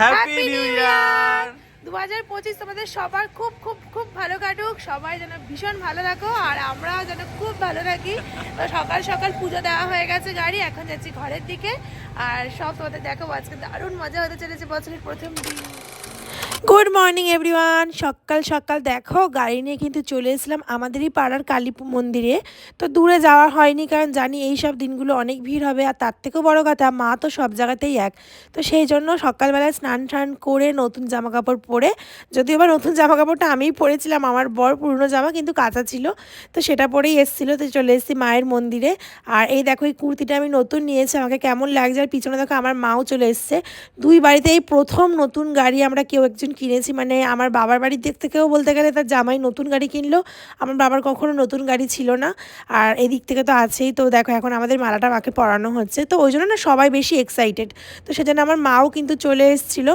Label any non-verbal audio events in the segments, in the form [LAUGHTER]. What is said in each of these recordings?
Happy new year দু হাজার পঁচিশ তোমাদের সবার খুব খুব খুব ভালো কাটুক। সবাই যেন ভীষণ ভালো থাকো আর আমরাও যেন খুব ভালো থাকি। তো সকাল সকাল পুজো দেওয়া হয়ে গেছে গাড়ি এখন যাচ্ছি ঘরের দিকে। আর সব তোমাদের দেখো আজকে দারুণ মজা হতে চলেছে বছরের প্রথম দিন। গুড মর্নিং এভরিওয়ান সকাল সকাল দেখো, গাড়ি নিয়ে কিন্তু চলে এসলাম আমাদেরই পাড়ার কালী মন্দিরে। তো দূরে যাওয়া হয়নি, কারণ জানি এই সব দিনগুলো অনেক ভিড় হবে, আর তার থেকেও বড় কথা, মা তো সব জায়গাতেই এক। তো সেই জন্য সকালবেলায় স্নান টান করে নতুন জামা কাপড় পরে, যদিও বা নতুন জামা কাপড়টা আমিই পরেছিলাম, আমার বর পুরনো জামা কিন্তু কাঁচা ছিল, তো সেটা পরেই এসেছিল, তো চলে এসেছি মায়ের মন্দিরে। আর এই দেখো, এই কুর্তিটা আমি নতুন নিয়েছি, আমাকে কেমন লাগছে, আর পিছনে দেখো, আমার মাও চলে এসছে। দুই বাড়িতে এই প্রথম নতুন গাড়ি আমরা কেউ একজন কিনেছি মানে আমার বাবার বাড়ির দিক থেকেও বলতে গেলে তার জামাই নতুন গাড়ি কিনলো। আমার বাবার কখনো নতুন গাড়ি ছিল না, আর এদিক থেকে তো আছেই। তো দেখো, এখন আমাদের মালাটা মাকে পরানো হচ্ছে। তো ওই জন্য না সবাই বেশি এক্সাইটেড তো সেজন্য আমার মাও কিন্তু চলে এসেছিল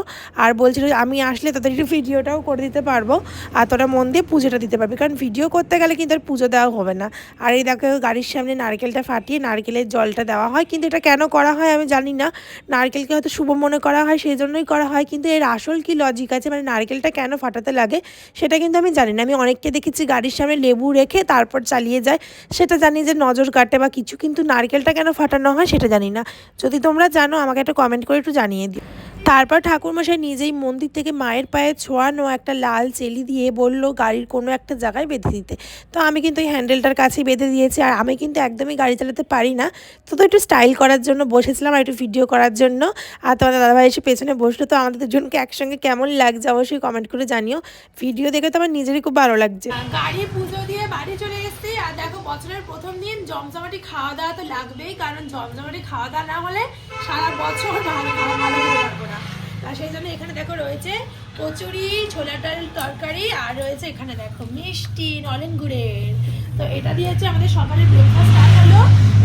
আর বলছিল আমি আসলে তাদের একটু ভিডিওটাও করে দিতে পারব আর তোরা মন দিয়ে পুজোটা দিতে পারবি। কারণ ভিডিও করতে গেলে কিন্তু আর পুজো দেওয়া হবে না। আর এই দেখো, গাড়ির সামনে নারকেলটা ফাটিয়ে নারকেলের জলটা দেওয়া হয়। কিন্তু এটা কেন করা হয় আমি জানি না। নারকেলকে হয়তো শুভ মনে করা হয়, সেই জন্যই করা হয়। কিন্তু এর আসল কি লজিক মানে নারকেলটা কেন ফাটাতে লাগে সেটা কিন্তু আমি জানি না। আমি অনেককে দেখেছি গাড়ির সামনে লেবু রেখে তারপর চালিয়ে যায়। সেটা জানি যে নজর কাটে বা কিছু, কিন্তু নারকেলটা কেন ফাটানো হয় সেটা জানি না। যদি তোমরা জানো, আমাকে একটা কমেন্ট করে একটু জানিয়ে দিও। তারপর ঠাকুরমশাই নিজেই মন্দির থেকে মায়ের পায়ে ছোঁয়ানো একটা লাল চেলি দিয়ে বলল, গাড়ির কোনো একটা জায়গায় বেঁধে দিতে। তো আমি কিন্তু এই হ্যান্ডেলটার কাছেই বেঁধে দিয়েছি, আর আমি কিন্তু একদমই গাড়ি চালাতে পারি না। তো তো একটু স্টাইল করার জন্য বসেছিলাম আর একটু ভিডিও করার জন্য। আর তোমাদের দাদাভাই এসে পেছনে বসল, তো আমাদের দুজনকে একসঙ্গে কেমন লাগছে অবশ্যই কমেন্ট করে জানিও। ভিডিও দেখে তো আমার নিজেরই খুব ভালো লাগছে। গাড়ি পুজো বাড়ি চলে এসেছি। আর দেখো বছরের প্রথম দিন জমজমাটি খাওয়া দাওয়া তো লাগবেই কারণ জমজমাটি খাওয়া দাওয়া না হলে সারা বছর ভালো ভালো ভালো খেতে পারব না। আর সেই জন্য এখানে দেখো রয়েছে কচুরি ছোলা ডাল তরকারি আর রয়েছে এখানে দেখো মিষ্টি নলেন গুড়ের। তো এটা দিয়েছে আমাদের সকালের ব্রেকফাস্ট স্টার্ট হলো।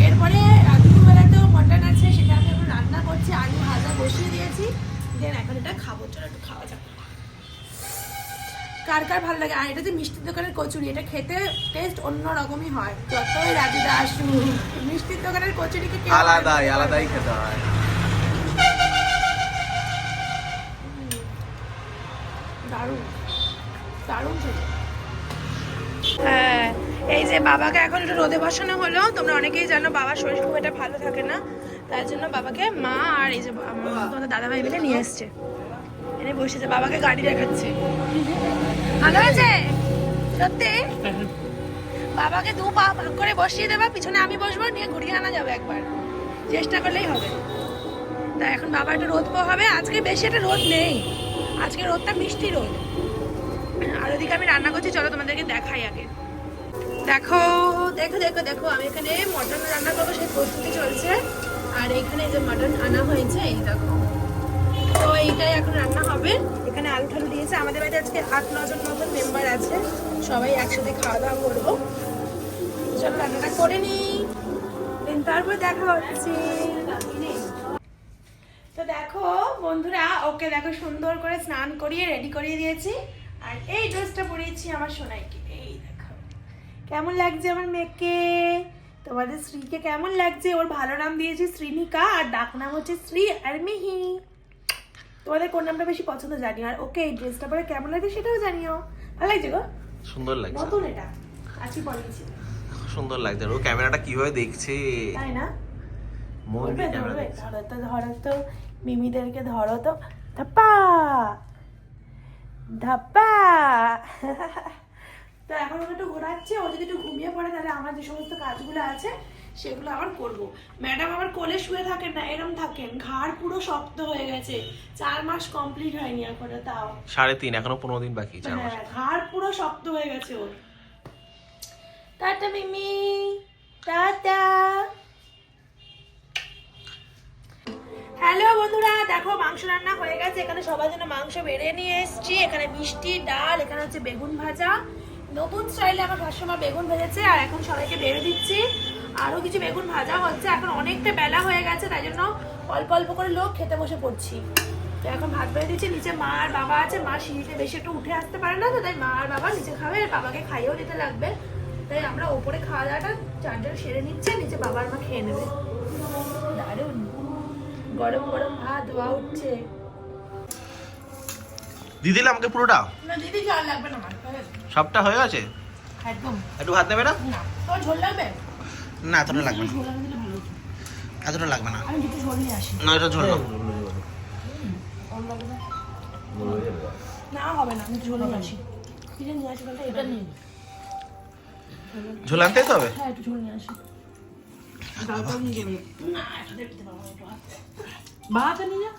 এরপরে আহ, দুপুরবেলাতেও মটন আছে সেটা আমি এখন রান্না করছি আলু ভাজা বসিয়ে দিয়েছি। দেন এখন এটা খাব চলো একটু খাওয়া যাক। কার কার ভালো লাগে? আর এটা যে মিষ্টির দোকানের কচুরি এটা খেতে টেস্ট অন্য রকমই হয়। যতই রাজুদা আসুক মিষ্টির দোকানের কচুরিকে কেউ আলাদাই আলাদাই খেতে হয়। দারুণ। দারুণ হ্যাঁ এই যে বাবাকে এখন একটু রোদে বসানো হলো তোমরা অনেকেই জানো বাবার শরীর খুব একটা ভালো থাকে না তার জন্য বাবাকে মা আর এই যে তোমাদের দাদা ভাই মিলে নিয়ে এসছে। এনে বসেছে বাবাকে গাড়ি দেখাচ্ছে। ভালো হয়েছে? সত্যি? বাবাকে দু পা ভাগ করে বসিয়ে দেবা, পিছনে আমি বসবো, নিয়ে ঘুরিয়ে আনা যাবে একবার। চেষ্টা করলেই হবে। তা এখন বাবা একটু রোদ পাওয়া হবে আজকে বেশি একটা রোদ নেই। আজকে রোদটা মিষ্টি রোদ। আর ওদিকে আমি রান্না করছি, চলো তোমাদেরকে দেখাই আগে। দেখো দেখো দেখো দেখো, আমি এখানে মটন রান্না করব, সেই প্রস্তুতি চলছে। আর এখানে যে মটন আনা হয়েছে, এই দেখো। তো এইটাই এখন রান্না হবে। এখানে আলু ঠালু দিয়েছে। আমাদের বাড়িতে আজকে আট নজন মতন মেম্বার আছে। সবাই একসাথে খাওয়া দাওয়া করব। চলো রান্নাটা করে নিই। তারপর দেখা হচ্ছে। তো দেখো, বন্ধুরা, ওকে দেখো সুন্দর করে স্নান করিয়ে রেডি করিয়ে দিয়েছি। আর এই ড্রেসটা পরিয়েছি আমার সোনাইকে। এই দেখো। কেমন লাগছে আমার মেয়েকে? তোমাদের শ্রীকে কেমন লাগছে? ওর ভালো নাম দিয়েছি শ্রীনিকা, আর ডাক নাম হচ্ছে শ্রী আর মিহি তোমাদের কোন নামটা বেশি পছন্দ জানিও। আর ওকে এই ড্রেসটা পরে কেমন লাগছে সেটাও জানিও। ভালো লাগছে গো? সুন্দর লাগছে। নতুন এটা। আজই পরিয়েছি সুন্দর লাগছে। ও ক্যামেরাটা কীভাবে দেখছে? তাই না? মন দিয়ে ক্যামেরা দেখছে। ধরো তো ধরো তো। মিমিদেরকে ধরো তো। ধাপ্পা! ধাপ্পা! [LAUGHS] তো এখন ওকে একটু ঘোরাচ্ছে। ও যদি একটু ঘুমিয়ে পড়ে তাহলে আমার যে সমস্ত কাজগুলো আছে সেগুলো আবার করব। ম্যাডাম আবার কোলে শুয়ে থাকেন না এরম থাকেন। ঘাড় পুরো শক্ত হয়ে গেছে। চার মাস কমপ্লিট হয়নি এখনও তাও। সাড়ে তিন এখনও পনেরো দিন বাকি চার মাস। হ্যাঁ ঘাড় পুরো শক্ত হয়ে গেছে ওর। টাটা মিমি। টাটা। হ্যালো বন্ধুরা দেখো মাংস রান্না হয়ে গেছে। এখানে সবার জন্য মাংস বেড়ে নিয়ে এসেছি। এখানে মিষ্টি ডাল এখানে হচ্ছে বেগুন ভাজা। নতুন স্টাইলে আমার শাশুমা বেগুন ভেজেছে আর এখন সবাইকে বেড়ে দিচ্ছি। আরও কিছু বেগুন ভাজা হচ্ছে এখন অনেকটা বেলা হয়ে গেছে তাই জন্য অল্প অল্প করে লোক খেতে বসে পড়ছি। তো এখন ভাত বেড়ে দিচ্ছি নিচে মা আর বাবা আছে মা সিঁড়িতে বেশি একটু উঠে আসতে পারে না তো তাই মা আর বাবা নিচে খাবে আর বাবাকে খাইয়েও দিতে লাগবে। তাই আমরা ওপরে খাওয়া দাওয়াটা চারজন সেরে নিচ্ছে নিচে বাবার মা খেয়ে নেবে। দারুণ। গরম গরম ভাত ধোয়া উঠছে। দিয়ে দিলে আমাকে পুরোটা? না দিদি আর লাগবে না। সবটা হয়ে গেছে? একদম। একটু ভাত নেবে না তোমার ঝোল লাগবে? না এতটা লাগবে না। এতটা লাগবে না। না এটা ঝোল না অন্য লাগবে না? না হবে না আমি ঝোল নিয়ে আসি। কি যে নিয়ে আসি বলতে এটা নিয়ে নি। ঝোল আনতেই তো হবে? হ্যাঁ একটু ঝোল নিয়ে আসি। ভাত। নিয়ে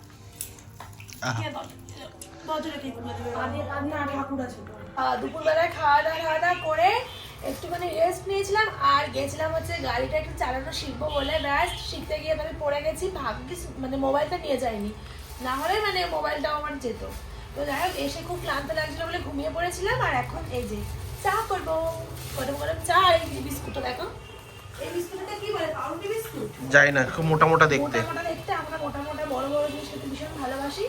দুপুরবেলায় খাওয়া দাওয়া খাওয়া দাওয়া করে একটুখানি রেস্ট নিয়েছিলাম আর গেছিলাম হচ্ছে গাড়িটা একটু চালানো শিখব বলে ব্যাস শিখতে গিয়ে আমি পড়ে গেছি ভাগ্যিস মানে মোবাইলটা নিয়ে যাইনি। না হলে মানে মোবাইলটাও আমার যেত। তো যাই হোক এসে খুব ক্লান্ত লাগছিল বলে ঘুমিয়ে পড়েছিলাম আর এখন এই যে চা করব। গরম গরম চা আর এই বিস্কুটটা দেখো। এই বিস্কুটটা কি বলে পাউরুটি বিস্কুট? যাই না খুব মোটা মোটা দেখতে। মোটা মোটা দেখতে আমরা মোটা মোটা বড় বড় জিনিস খেতে ভীষণ ভালোবাসি।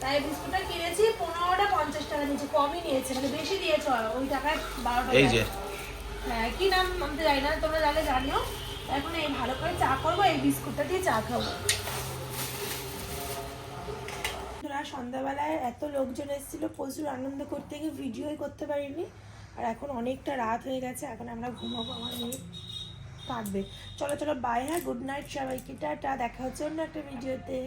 তাই বিস্কুটটা কিনেছি পনেরোটা পঞ্চাশ টাকা নিয়েছে কমই নিয়েছে মানে বেশি দিয়েছে ওই টাকায় বারোটা এই যে কি নাম? আমি তো জানি না, তোমরা জানলে জানিও। এখন এই ভালো করে চা করব, এই বিস্কুটটা দিয়ে চা খাব। সন্ধ্যাবেলায় এত লোকজন এসেছিল, প্রচুর আনন্দ করতে গিয়ে ভিডিওই করতে পারিনি। আর এখন অনেকটা রাত হয়ে গেছে, এখন আমরা ঘুমাবো আমার মেয়ে। কাঁদবে চলো চলো বাই হ্যাঁ গুড নাইট সবাইকে, টাটা, দেখা হচ্ছে অন্য একটা ভিডিওতে